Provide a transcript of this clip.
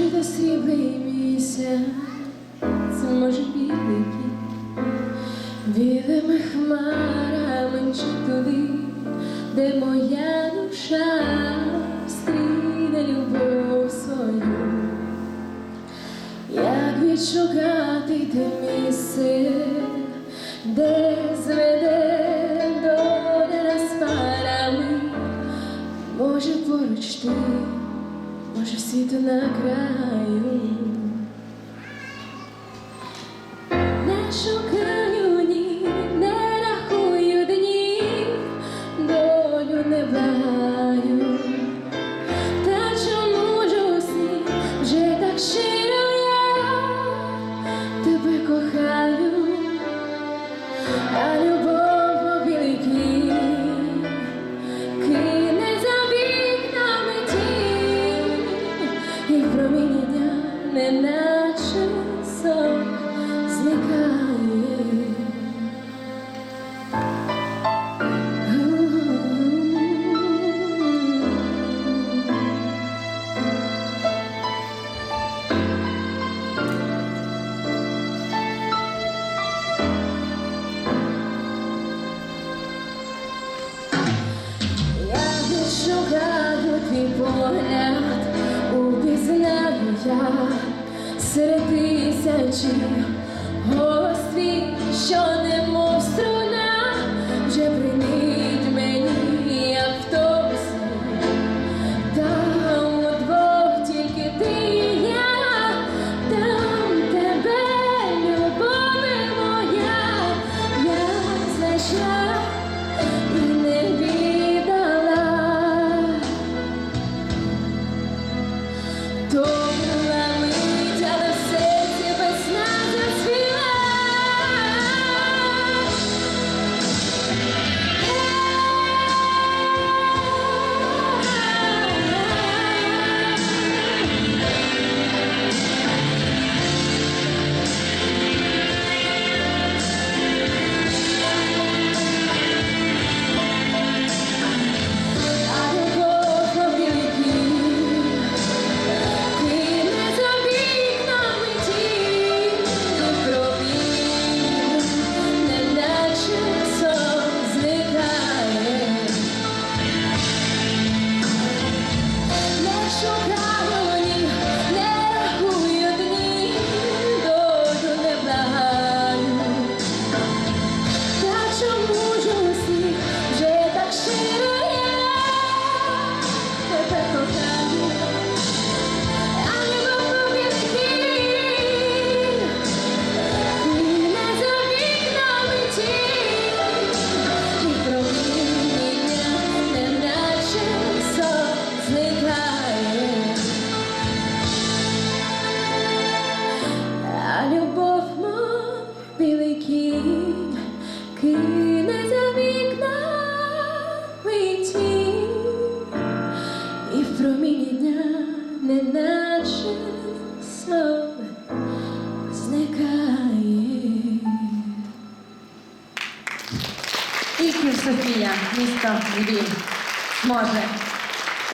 може то срібний місяць, може білий кіт, білими хмарами чи туди, де моя душа стріне любов свою, як відшукати те місце, де зведе доля з парами, може поруч ти. Може, всіти на краю. погляд упізнаю я серед тисячі гострів. Кине вікна литі, і в проміні дня неначе сон зникає. Тільки Софія, місто Львів, може.